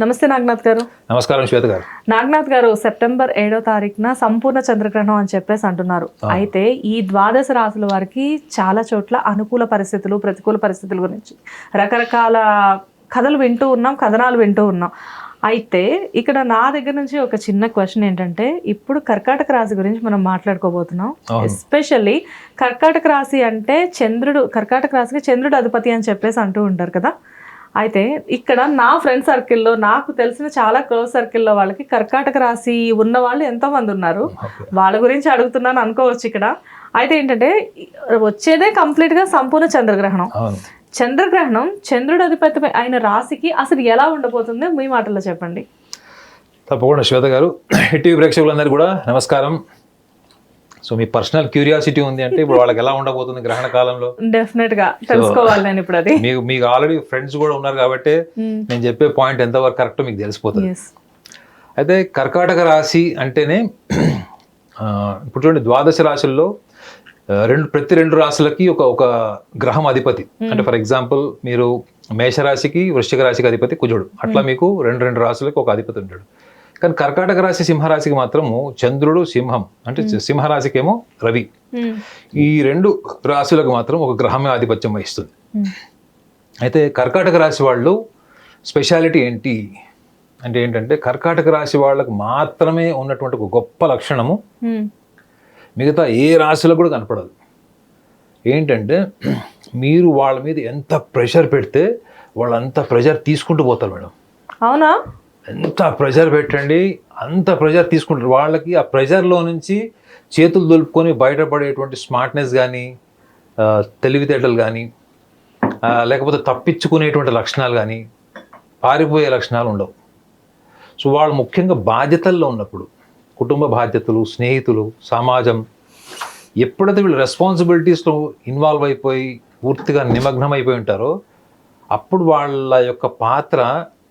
నమస్తే నాగనాథ్ గారు. నమస్కారం శ్వేత గారు. నాగనాథ్ గారు సెప్టెంబర్ ఏడో తారీఖున సంపూర్ణ చంద్రగ్రహణం అని చెప్పేసి అంటున్నారు. అయితే ఈ ద్వాదశ రాశుల వారికి చాలా చోట్ల అనుకూల పరిస్థితులు ప్రతికూల పరిస్థితుల గురించి రకరకాల కథలు వింటూ ఉన్నాం కథనాలు వింటూ ఉన్నాం. అయితే ఇక్కడ నా దగ్గర నుంచి ఒక చిన్న క్వశ్చన్ ఏంటంటే ఇప్పుడు కర్కాటక రాశి గురించి మనం మాట్లాడుకోబోతున్నాం. ఎస్పెషల్లీ కర్కాటక రాశి అంటే చంద్రుడు కర్కాటక రాశికి చంద్రుడు అధిపతి అని చెప్పేసి అంటూ ఉంటారు కదా. అయితే ఇక్కడ నా ఫ్రెండ్ సర్కిల్లో నాకు తెలిసిన చాలా క్లోజ్ సర్కిల్లో వాళ్ళకి కర్కాటక రాశి ఉన్న వాళ్ళు ఎంతో మంది ఉన్నారు వాళ్ళ గురించి అడుగుతున్నాను అనుకోవచ్చు ఇక్కడ. అయితే ఏంటంటే వచ్చేదే కంప్లీట్గా సంపూర్ణ చంద్రగ్రహణం. చంద్రగ్రహణం చంద్రుడు అధిపతి అయిన రాశికి అసలు ఎలా ఉండబోతుందో మీ మాటల్లో చెప్పండి. తప్పకుండా శ్వేత గారు టీవీ ప్రేక్షకులందరికీ కూడా నమస్కారం. సో మీ పర్సనల్ క్యూరియాసిటీ ఉంది అంటే ఇప్పుడు వాళ్ళకి ఎలా ఉండబోతుంది గ్రహణ కాలంలో? డెఫినెట్గా తెలుసుకోవాలి నేను ఇప్పుడు అది. మీకు మీకు ఆల్రెడీ ఫ్రెండ్స్ కూడా ఉన్నారు కాబట్టి నేను చెప్పే పాయింట్ ఎంతవరకు కరెక్ట్ మీకు తెలిసిపోతుంది. అయితే కర్కాటక రాశి అంటేనే ఇప్పుడు చూడండి ద్వాదశ రాశుల్లో రెండు ప్రతి రెండు రాశులకి ఒక ఒక గ్రహం అధిపతి. అంటే ఫర్ ఎగ్జాంపుల్ మీరు మేషరాశికి వృశ్చిక రాశికి అధిపతి కుజుడు. అట్లా మీకు రెండు రెండు రాశులకి ఒక అధిపతి ఉంటాడు. కానీ కర్కాటక రాశి సింహరాశికి మాత్రము చంద్రుడు సింహం అంటే సింహరాశికి ఏమో రవి. ఈ రెండు రాశులకు మాత్రం ఒక గ్రహమే ఆధిపత్యం వహిస్తుంది అయితే కర్కాటక రాశి వాళ్ళు స్పెషాలిటీ ఏంటి? అంటే ఏంటంటే కర్కాటక రాశి వాళ్ళకు మాత్రమే ఉన్నటువంటి ఒక గొప్ప లక్షణము మిగతా ఏ రాశిలో కూడా కనపడదు. ఏంటంటే మీరు వాళ్ళ మీద ఎంత ప్రెషర్ పెడితే వాళ్ళంత ప్రెషర్ తీసుకుంటూ పోతారు మేడం. అవునా? ఎంత ప్రెషర్ పెట్టండి అంత ప్రెషర్ తీసుకుంటారు. వాళ్ళకి ఆ ప్రెషర్లో నుంచి చేతులు దులుపుకొని బయటపడేటువంటి స్మార్ట్నెస్ కానీ తెలివితేటలు కానీ లేకపోతే తప్పించుకునేటువంటి లక్షణాలు కానీ పారిపోయే లక్షణాలు ఉండవు. సో వాళ్ళు ముఖ్యంగా బాధ్యతల్లో ఉన్నప్పుడు కుటుంబ బాధ్యతలు స్నేహితులు సమాజం ఎప్పుడైతే వీళ్ళు రెస్పాన్సిబిలిటీస్లో ఇన్వాల్వ్ అయిపోయి పూర్తిగా నిమగ్నం అయిపోయి ఉంటారో అప్పుడు వాళ్ళ యొక్క పాత్ర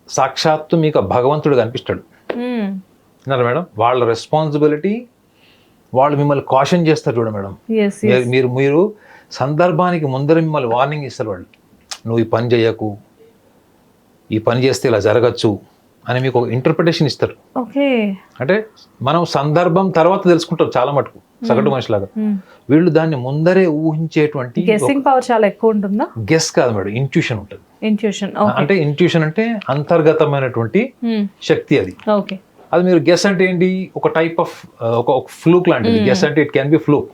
సాక్షాత్తు మీకు భగవంతుడు కనిపిస్తాడు. విన్నారా మేడం? వాళ్ళ రెస్పాన్సిబిలిటీ వాళ్ళు మిమ్మల్ని కాషన్ చేస్తారు చూడ మేడం. మీరు మీరు సందర్భానికి ముందర మిమ్మల్ని వార్నింగ్ ఇస్తారు వాళ్ళు. నువ్వు ఈ పని చేయకు. ఈ పని చేస్తే ఇలా జరగచ్చు. అని మీకు ఒక ఇంటర్ప్రిటేషన్ ఇస్తారు. ఓకే. అంటే మనం సందర్భం తర్వాత తెలుసుకుంటాం చాలా మటుకు సగటు మనిషిలాగా. వీళ్ళు దాన్ని ముందరే ఊహించేటువంటి గెస్సింగ్ పవర్ చాలా ఎక్కువ ఉంటుందా? గెస్ కాదు మేడం ఇంట్యూషన్ ఉంటుంది. ఇంట్యూషన్ అంటే ఇంట్యూషన్ అంటే అంతర్గతమైనటువంటి శక్తి అది. ఓకే. అది మీరు గెస్ అంటే ఏంటి? ఒక టైప్ ఆఫ్ ఒక ఫ్లూక్ లాంటిది. గెస్ అంటే it can be fluke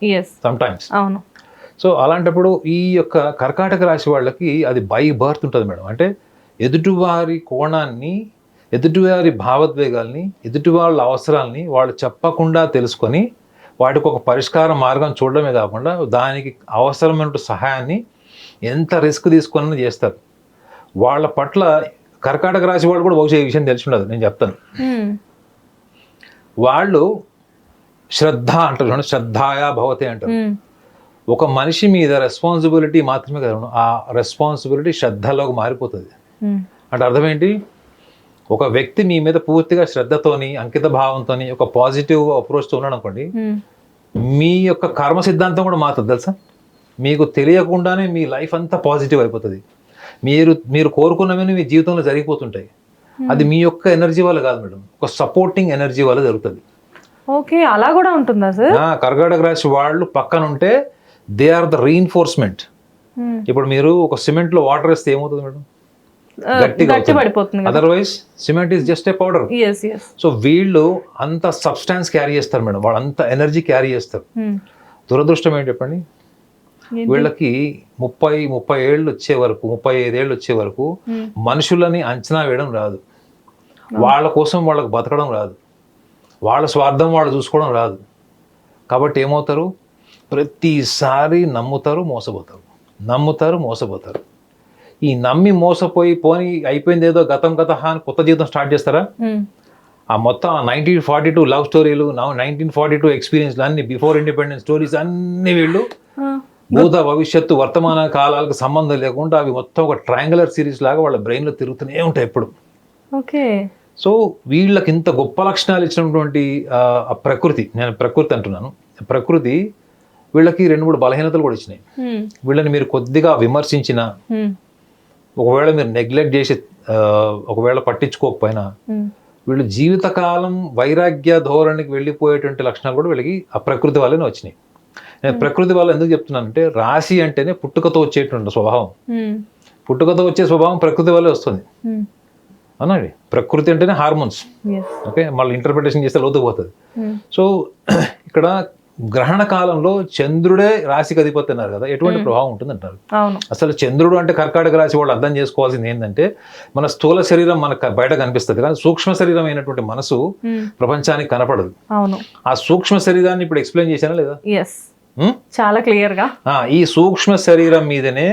sometimes అవును. సో అలాంటప్పుడు ఈ యొక్క కర్కాటక రాశి వాళ్ళకి అది బై బర్త్ ఉంటుంది మేడం. అంటే ఎదుటివారి కోణాన్ని ఎదుటివారి భావోద్వేగాల్ని ఎదుటి వాళ్ళ అవసరాల్ని వాళ్ళు చెప్పకుండా తెలుసుకొని వాటికి ఒక పరిష్కార మార్గం చూడడమే కాకుండా దానికి అవసరమైన సహాయాన్ని ఎంత రిస్క్ తీసుకొని చేస్తారు వాళ్ళ పట్ల కర్కాటక రాశి వాళ్ళు కూడా బహుశా ఈ విషయం తెలిసి ఉండదు నేను చెప్తాను. వాళ్ళు శ్రద్ధ అంటారు చూడండి శ్రద్ధాయా భవతే అంటారు. ఒక మనిషి మీద రెస్పాన్సిబిలిటీ మాత్రమే కదా ఆ రెస్పాన్సిబిలిటీ శ్రద్ధలోకి మారిపోతుంది. అంటే అర్థం ఏంటి ఒక వ్యక్తి మీ మీద పూర్తిగా శ్రద్ధతోని అంకిత భావంతోని ఒక పాజిటివ్ అప్రోచ్తో ఉన్నాడు అనుకోండి. మీ యొక్క కర్మ సిద్ధాంతం కూడా మారుతుంది తెలుసా? మీకు తెలియకుండానే మీ లైఫ్ అంతా పాజిటివ్ అయిపోతుంది. మీరు మీరు కోరుకున్నవన్నీ మీ జీవితంలో జరిగిపోతుంటాయి. అది మీ యొక్క ఎనర్జీ వల్ల కాదు మేడం. ఒక సపోర్టింగ్ ఎనర్జీ వల్ల జరుగుతుంది. ఓకే అలా కూడా ఉంటుందా సార్? ఆ, కర్కాటక రాశి వాళ్ళు పక్కన ఉంటే they are the reinforcement hmm. ఇప్పుడు మీరు ఒక సిమెంట్లో వాటర్ వేస్తే ఏమవుతుంది మేడం? గట్టి. పడిపోతుంది otherwise cement is just a powder so వీళ్ళు అంత సబ్స్టాన్స్ క్యారీ చేస్తారు మేడం. వాళ్ళు అంత ఎనర్జీ క్యారీ చేస్తారు. దురదృష్టం ఏంటి చెప్పండి? వీళ్ళకి ముప్పై ముప్పై ఏళ్ళు వచ్చే వరకు ముప్పై ఐదేళ్ళు వచ్చే వరకు Hmm. మనుషులని అంచనా వేయడం రాదు. వాళ్ళ కోసం వాళ్ళకి బతకడం రాదు. వాళ్ళ స్వార్థం వాళ్ళు చూసుకోవడం రాదు. కాబట్టి ఏమవుతారు? ప్రతిసారి నమ్ముతారు మోసపోతారు. నమ్ముతారు మోసపోతారు. ఈ నమ్మి మోసపోయి పోని అయిపోయింది ఏదో గతం గత అని కొత్త జీవితం స్టార్ట్ చేస్తారా? ఆ మొత్తం నైన్టీన్ ఫార్టీ టూ లవ్ స్టోరీలు నైన్టీన్ ఫార్టీ టూ ఎక్స్పీరియన్స్ అన్ని బిఫోర్ ఇండిపెండెన్స్ స్టోరీస్ అన్ని వీళ్ళు భూత భవిష్యత్తు వర్తమాన కాలాలకు సంబంధం లేకుండా అవి మొత్తం ఒక ట్రయాంగులర్ సిరీస్ లాగా వాళ్ళ బ్రెయిన్లో తిరుగుతూనే ఉంటాయి ఎప్పుడు. ఓకే. సో వీళ్ళకి ఇంత గొప్ప లక్షణాలు ఇచ్చినటువంటి ఆ ప్రకృతి నేను ప్రకృతి అంటున్నాను. ప్రకృతి వీళ్ళకి రెండు మూడు బలహీనతలు కూడా ఇచ్చినాయి. వీళ్ళని మీరు కొద్దిగా విమర్శించిన ఒకవేళ మీరు నెగ్లెక్ట్ చేసి ఒకవేళ పట్టించుకోకపోయినా వీళ్ళు జీవితకాలం వైరాగ్య ధోరణికి వెళ్ళిపోయేటువంటి లక్షణాలు కూడా వీళ్ళకి ఆ ప్రకృతి వల్లనే వచ్చినాయి. నేను ప్రకృతి వల్ల ఎందుకు చెప్తున్నానంటే రాశి అంటేనే పుట్టుకతో వచ్చేటువంటి స్వభావం. పుట్టుకతో వచ్చే స్వభావం ప్రకృతి వల్లే వస్తుంది. అవునండి ప్రకృతి అంటేనే హార్మోన్స్. ఓకే? మళ్ళీ ఇంటర్ప్రిటేషన్ చేస్తే లోతుకు పోతుంది. ఉమ్, సో ఇక్కడ గ్రహణ కాలంలో చంద్రుడే రాశికి అధిపతి అన్నారు కదా ఎటువంటి ప్రభావం ఉంటుంది అంటారు అసలు చంద్రుడు అంటే కర్కాటక రాశి వాళ్ళు అర్థం చేసుకోవాల్సింది ఏంటంటే మన స్థూల శరీరం మనకు బయట కనిపిస్తుంది కానీ సూక్ష్మ శరీరం అయినటువంటి మనసు ప్రపంచానికి కనపడదు. అవును. ఆ సూక్ష్మ శరీరాన్ని ఇప్పుడు ఎక్స్ప్లెయిన్ చేశానా లేదా? చాలా క్లియర్గా ఆ, ఈ సూక్ష్మ శరీరం మీదనే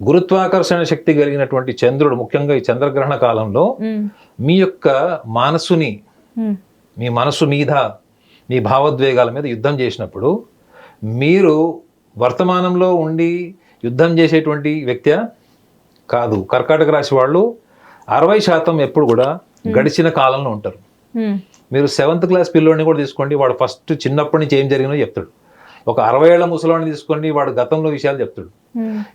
గురుత్వాకర్షణ శక్తి కలిగినటువంటి చంద్రుడు ముఖ్యంగా ఈ చంద్రగ్రహణ కాలంలో మీ యొక్క మనసుని మీ మనసు మీద మీ భావోద్వేగాల మీద యుద్ధం చేసినప్పుడు మీరు వర్తమానంలో ఉండి యుద్ధం చేసేటువంటి వ్యక్తి కాదు. కర్కాటక రాశి వాళ్ళు అరవై శాతం ఎప్పుడు కూడా గడిచిన కాలంలో ఉంటారు. మీరు సెవెంత్ క్లాస్ పిల్లోడిని కూడా తీసుకోండి. వాడు ఫస్ట్ చిన్నప్పటి నుంచి ఏం జరిగినో చెప్తాడు. ఒక అరవై ఏళ్ళ ముసలాడిని తీసుకోండి. వాడు గతంలో విషయాలు చెప్తాడు.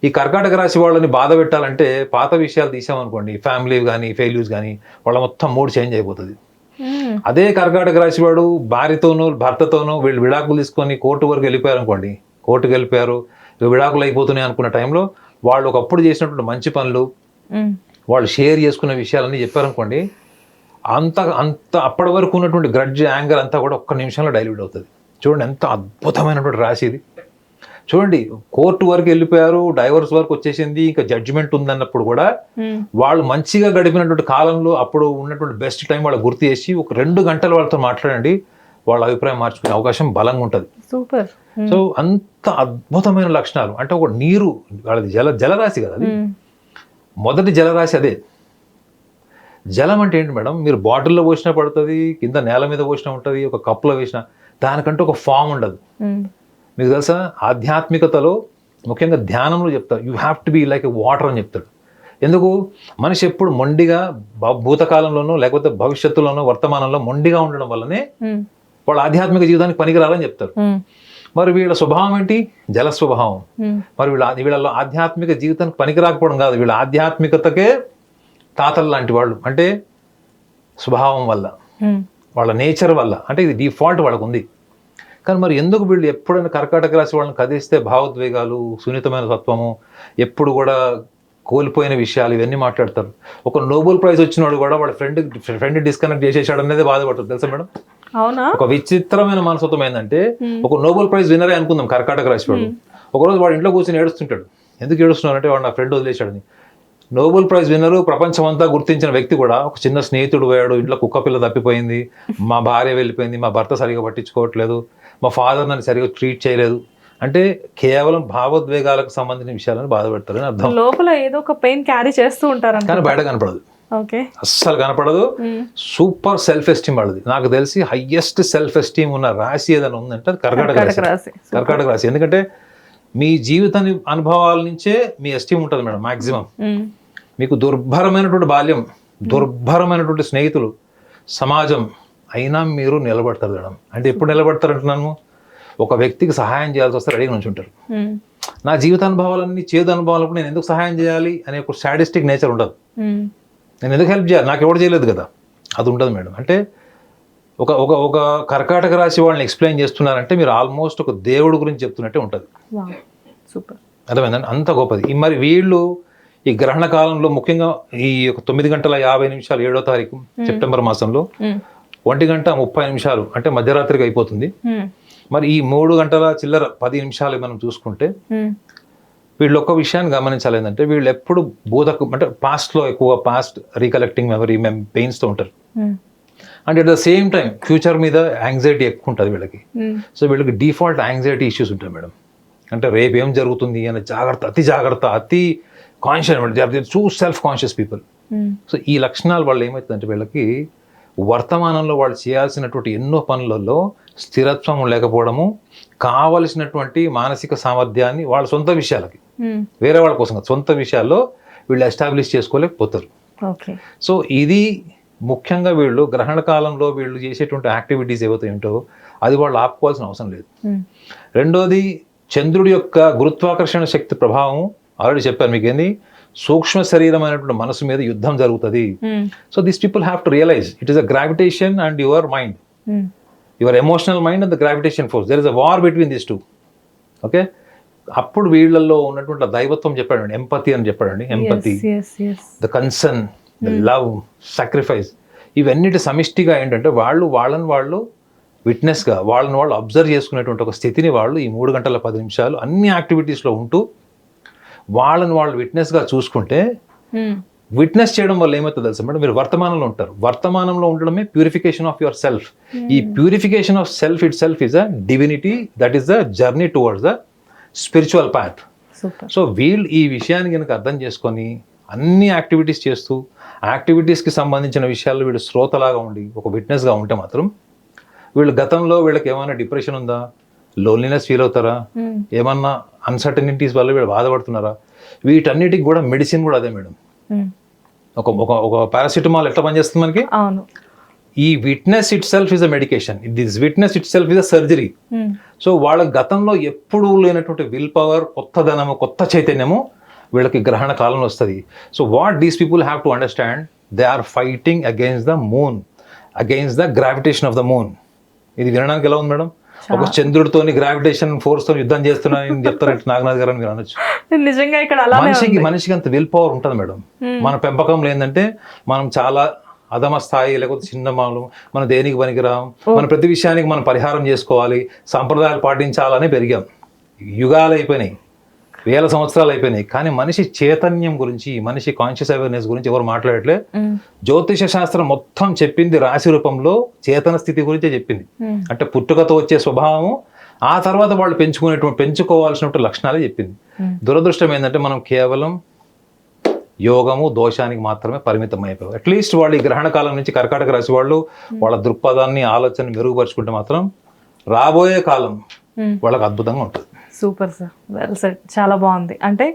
ఈ కర్కాటక రాశి వాళ్ళని బాధ పెట్టాలంటే పాత విషయాలు తీసామనుకోండి. ఫ్యామిలీ కానీ ఫెయిల్యూస్ కానీ వాళ్ళ మొత్తం మూడ్ చేంజ్ అయిపోతుంది. అదే కర్కాటక రాశి వాడు భార్యతోనూ భర్తతోనూ వీళ్ళు విడాకులు తీసుకొని కోర్టు వరకు వెళ్ళిపోయారు అనుకోండి. కోర్టుకు వెళ్ళిపోయారు విడాకులు అయిపోతున్నాయి అనుకున్న టైంలో వాళ్ళు ఒకప్పుడు చేసినటువంటి మంచి పనులు ఉమ్, వాళ్ళు షేర్ చేసుకున్న విషయాలన్నీ చెప్పారనుకోండి అంత అంత అప్పటి వరకు ఉన్నటువంటి గ్రడ్జ్ యాంగర్ అంతా కూడా ఒక్క నిమిషంలో డైల్యూట్ అవుతుంది. చూడండి ఎంత అద్భుతమైనటువంటి రాశి ఇది. చూడండి కోర్టు వరకు వెళ్ళిపోయారు డైవర్స్ వరకు వచ్చేసింది ఇంకా జడ్జిమెంట్ ఉందన్నప్పుడు కూడా వాళ్ళు మంచిగా గడిపినటువంటి కాలంలో అప్పుడు ఉన్నటువంటి బెస్ట్ టైం వాళ్ళు గుర్తు చేసి ఒక రెండు గంటలు వాళ్ళతో మాట్లాడండి వాళ్ళ అభిప్రాయం మార్చుకునే అవకాశం బలంగా ఉంటుంది. సూపర్. సో అంత అద్భుతమైన లక్షణాలు. అంటే ఒక నీరు వాళ్ళది జల జలరాశి కదా అది? మొదటి జలరాశి అదే. జలం అంటే ఏంటి మేడం? మీరు బాటిల్లో పోసినా పడుతుంది కింద నేల మీద పోసినా ఉంటుంది ఒక కప్పులో వేసినా దానికంటే ఒక ఫామ్ ఉండదు. మీకు తెలుసా? ఆధ్యాత్మికతలో ముఖ్యంగా ధ్యానంలో చెప్తారు. You have to be like water అని చెప్తాడు. ఎందుకు? మనిషి ఎప్పుడు మొండిగా భూతకాలంలోనో లేకపోతే భవిష్యత్తులోనో వర్తమానంలో మొండిగా ఉండడం వల్లనే వాళ్ళ ఆధ్యాత్మిక జీవితానికి పనికిరాలని చెప్తారు. మరి వీళ్ళ స్వభావం ఏంటి? జల స్వభావం మరి వీళ్ళ వీళ్ళలో ఆధ్యాత్మిక జీవితానికి పనికిరాకపోవడం కాదు. వీళ్ళ ఆధ్యాత్మికతకే తాతలు లాంటి వాళ్ళు. అంటే స్వభావం వల్ల. వాళ్ళ నేచర్ వల్ల. అంటే ఇది డిఫాల్ట్ వాళ్ళకు ఉంది కానీ మరి ఎందుకు వీళ్ళు ఎప్పుడైనా కర్కాటక రాశి వాళ్ళని కదిస్తే భావోద్వేగాలు సున్నితమైన తత్వము ఎప్పుడు కూడా కోల్పోయిన విషయాలు ఇవన్నీ మాట్లాడతారు. ఒక నోబెల్ ప్రైజ్ వచ్చినవాడు కూడా వాళ్ళ ఫ్రెండ్ ఫ్రెండ్ డిస్కనెక్ట్ చేసేసాడు అనేది బాధపడుతుంది. తెలుసా మేడం? అవునా? ఒక విచిత్రమైన మనస్తత్వం ఏంటంటే. ఒక నోబెల్ ప్రైజ్ విన్నరే అనుకుందాం కర్కాటక రాశి వాడు. ఒకరోజు వాడు ఇంట్లో కూర్చొని ఏడుస్తుంటాడు. ఎందుకు ఏడుస్తున్నాడు అంటే వాడు నా ఫ్రెండ్ వదిలేశాడని. నోబెల్ ప్రైజ్ విన్నరు ప్రపంచం అంతా గుర్తించిన వ్యక్తి కూడా ఒక చిన్న స్నేహితుడు పోయాడు ఇంట్లో కుక్క పిల్ల తప్పిపోయింది మా భార్య వెళ్ళిపోయింది మా భర్త సరిగా పట్టించుకోవట్లేదు మా ఫాదర్ నన్ను సరిగా ట్రీట్ చేయలేదు. అంటే కేవలం భావోద్వేగాలకు సంబంధించిన విషయాలను బాధపెడతారని అర్థం. లోపల ఏదో ఒక పెయిన్ క్యారీ చేస్తూ ఉంటారంట. కానీ బయట కనపడదు. ఓకే. అస్సలు కనపడదు. సూపర్ సెల్ఫ్ ఎస్టీమ్ వాళ్ళది. నాకు తెలిసి హయ్యెస్ట్ సెల్ఫ్ ఎస్టీమ్ ఉన్న రాశి ఏదైనా ఉందంటే అది కర్కాటక రాశి. కర్కాటక రాశి. ఎందుకంటే మీ జీవిత అనుభవాల నుంచే మీ ఎస్టీమ్ ఉంటుంది మేడం మాక్సిమం. మీకు దుర్భరమైనటువంటి బాల్యం దుర్భరమైనటువంటి స్నేహితులు సమాజం అయినా మీరు నిలబడతారు మేడం. అంటే ఎప్పుడు నిలబడతారు అంటున్నాను? ఒక వ్యక్తికి సహాయం చేయాల్సి వస్తే రెడీగా నుంచి ఉంటారు. నా జీవితానుభవాలన్నీ చేదు అనుభవాలప్పుడు నేను ఎందుకు సహాయం చేయాలి అనే ఒక సాడిస్టిక్ నేచర్ ఉండదు. నేను ఎందుకు హెల్ప్ చేయాలి? నాకు ఎవరు చేయలేదు కదా. అది ఉండదు మేడం. అంటే ఒక ఒక ఒక కర్కాటక రాశి వాళ్ళని ఎక్స్ప్లెయిన్ చేస్తున్నారంటే మీరు ఆల్మోస్ట్ ఒక దేవుడు గురించి చెప్తున్నట్టే ఉంటుంది. సూపర్. అర్థమైందండి? అంత గొప్పది. మరి వీళ్ళు ఈ గ్రహణ కాలంలో ముఖ్యంగా ఈ తొమ్మిది గంటల యాభై నిమిషాలు ఏడో తారీఖు సెప్టెంబర్ మాసంలో ఒంటి గంట ముప్పై నిమిషాలు అంటే మధ్యరాత్రికి అయిపోతుంది. మరి ఈ మూడు గంటల చిల్లర పది నిమిషాలు మనం చూసుకుంటే వీళ్ళు ఒక్క విషయాన్ని గమనించాలి ఏంటంటే వీళ్ళు ఎప్పుడు బోధకు అంటే పాస్ట్లో ఎక్కువ పాస్ట్ రీకలెక్టింగ్ మెమరీ మేము పెయిన్స్తో ఉంటారు. And at the same time future మీద యాంగ్జైటీ ఎక్కువ ఉంటుంది వీళ్ళకి. సో వీళ్ళకి డిఫాల్ట్ యాంగ్జైటీ ఇష్యూస్ ఉంటాయి మేడం. అంటే రేపు ఏం జరుగుతుంది అనే జాగ్రత్త అతి జాగ్రత్త అతి conscious too self conscious people so ఈ లక్షణాలు వాళ్ళు ఏమవుతుందంటే వీళ్ళకి వర్తమానంలో వాళ్ళు చేయాల్సినటువంటి ఎన్నో పనులలో స్థిరత్వం లేకపోవడము కావలసినటువంటి మానసిక సామర్థ్యాన్ని వాళ్ళ సొంత విషయాలకి. ఉమ్, వేరే వాళ్ళ కోసం సొంత విషయాల్లో వీళ్ళు ఎస్టాబ్లిష్ చేసుకోలేకపోతారు. సో ఇది ముఖ్యంగా వీళ్ళు గ్రహణ కాలంలో వీళ్ళు చేసేటువంటి యాక్టివిటీస్ ఏవైతే ఏంటో అది వాళ్ళు ఆపుకోవాల్సిన అవసరం లేదు. ఉమ్, రెండోది చంద్రుడి యొక్క గురుత్వాకర్షణ శక్తి ప్రభావం ఆల్రెడీ చెప్పాను మీకు ఏంది సూక్ష్మ శరీరమైనటువంటి మనసు మీద యుద్ధం జరుగుతుంది. So this people have to realize it is a gravitation and your mind your emotional mind and the gravitation force there is a war between this two okay అప్పుడు వీళ్ళల్లో ఉన్నటువంటి దైవత్వం చెప్పాడండి. ఎంపతి అని చెప్పాడండి. Empathy. The concern the love sacrifice ఇవన్నిటి సమిష్టిగా ఏంటంటే వాళ్ళు వాళ్ళని వాళ్ళు విట్నెస్గా వాళ్ళని వాళ్ళు అబ్జర్వ్ చేసుకునేటువంటి ఒక స్థితిని వాళ్ళు ఈ మూడు గంటల పది నిమిషాలు అన్ని యాక్టివిటీస్లో ఉంటూ వాళ్ళని వాళ్ళు విట్నెస్గా చూసుకుంటే విట్నెస్ చేయడం వల్ల ఏమవుతుంది తెలుసా మేడం? మీరు వర్తమానంలో ఉంటారు. వర్తమానంలో ఉండడమే ప్యూరిఫికేషన్ ఆఫ్ యువర్ సెల్ఫ్ ఈ purification of self itself is a divinity that is the journey towards the spiritual path super so వీళ్ళు ఈ విషయాన్ని కనుక అర్థం చేసుకొని అన్ని యాక్టివిటీస్ చేస్తూ యాక్టివిటీస్కి సంబంధించిన విషయాల్లో వీళ్ళు శ్రోతలాగా ఉండి ఒక విట్నెస్గా ఉంటే మాత్రం వీళ్ళు గతంలో వీళ్ళకి ఏమైనా డిప్రెషన్ ఉందా? లోన్లీనెస్ ఫీల్ అవుతారా? ఏమన్నా అన్సర్టనిటీస్ వల్ల వీళ్ళు బాధపడుతున్నారా? వీటన్నిటికి కూడా మెడిసిన్ కూడా అదే మేడం. ఒక ఒక ఒక పారాసిటమాల్ ఎట్లా పనిచేస్తుంది మనకి? అవును. ఈ witness itself is a medication. This witness itself is a surgery. So వాళ్ళ గతంలో ఎప్పుడూ లేనటువంటి విల్ పవర్ కొత్తదనము కొత్త చైతన్యము వీళ్ళకి గ్రహణ కాలంలో వస్తుంది. So what these people have to understand? They are fighting against the moon against the gravitation of the moon. ఇది వినడానికి ఎలా ఉంది మేడం? ఒక చంద్రుడితోని గ్రావిటేషన్ ఫోర్స్తో యుద్ధం చేస్తున్నానని చెప్తారు నాగనాథ్ గారు అని మీరు అనొచ్చు. నిజంగా ఇక్కడ మనిషికి మనిషికి అంత విల్ పవర్ ఉంటుంది మేడం. మన పెంపకంలో ఏంటంటే మనం చాలా అధమ స్థాయి లేకపోతే చిన్న మాలు మనం దేనికి పనికిరాం మన ప్రతి విషయానికి మనం పరిహారం చేసుకోవాలి సాంప్రదాయాలు పాటించాలని పెరిగాం. యుగాలు అయిపోయినాయి. వేల సంవత్సరాలు అయిపోయినాయి. కానీ మనిషి చైతన్యం గురించి మనిషి కాన్షియస్ అవేర్నెస్ గురించి ఎవరు మాట్లాడట్లే. జ్యోతిష శాస్త్రం మొత్తం చెప్పింది రాశి రూపంలో చేతన స్థితి గురించే చెప్పింది. అంటే పుట్టుకతో వచ్చే స్వభావము ఆ తర్వాత వాళ్ళు పెంచుకునేటువంటి పెంచుకోవాల్సినటువంటి లక్షణాలే చెప్పింది. దురదృష్టం ఏంటంటే మనం కేవలం యోగము దోషానికి మాత్రమే పరిమితం అయిపోయాం. అట్లీస్ట్ వాళ్ళు ఈ గ్రహణ కాలం నుంచి కర్కాటక రాశి వాళ్ళు వాళ్ళ దృక్పథాన్ని ఆలోచనని మెరుగుపరుచుకుంటే మాత్రం రాబోయే కాలం. వాళ్ళకి అద్భుతంగా ఉంటుంది. Super sir. వెల్ సెట్ చాలా బాగుంది. అంటే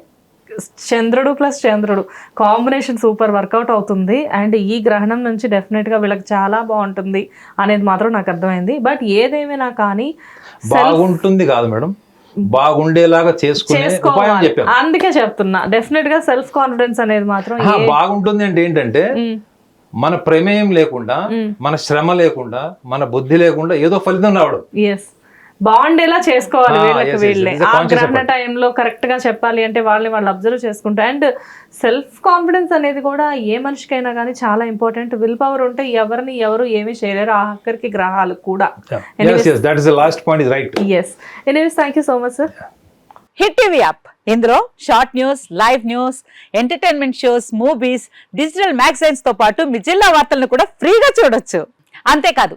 చంద్రుడు ప్లస్ చంద్రుడు కాంబినేషన్ సూపర్ వర్కౌట్ అవుతుంది. అండ్ ఈ గ్రహణం నుంచి డెఫినెట్గా వీళ్ళకి చాలా బాగుంటుంది అనేది మాత్రం నాకు అర్థమైంది. బట్ ఏదేమైనా కానీ బాగుంటుంది కాదు మేడం. బాగుండేలాగా చేసుకునే ఉపాయం చేసుకోవాలి చెప్పాం. అందుకే చెప్తున్నా. డెఫినెట్గా సెల్ఫ్ కాన్ఫిడెన్స్ అనేది మాత్రం బాగుంటుంది అంటే ఏంటంటే మన ప్రమేయం లేకుండా. మన శ్రమ లేకుండా మన బుద్ధి లేకుండా ఏదో ఫలితం రావడం. ఎస్ బాగుండేలా చేసుకోవాలి వీళ్ళకి వీళ్ళే? ఆ గ్రహణ. టైంలో కరెక్ట్గా చెప్పాలి అంటే వాళ్ళని వాళ్ళు అబ్జర్వ్ చేసుకుంటారు అండ్ సెల్ఫ్ కాన్ఫిడెన్స్ అనేది కూడా ఏ మనిషికైనా కానీ చాలా ఇంపార్టెంట్ విల్ పవర్ ఉంటే ఎవరిని ఎవరు ఏమీ చేయలేరు. ఆఖరికి గ్రహాలు కూడా. Yes yes that is the last point is right yes anyways thank you so much sir hit TV app ఇందులో short news live news entertainment shows movies digital మ్యాగజైన్స్తో పాటు మీ జిల్లా వార్తలను కూడా ఫ్రీగా చూడొచ్చు. అంతేకాదు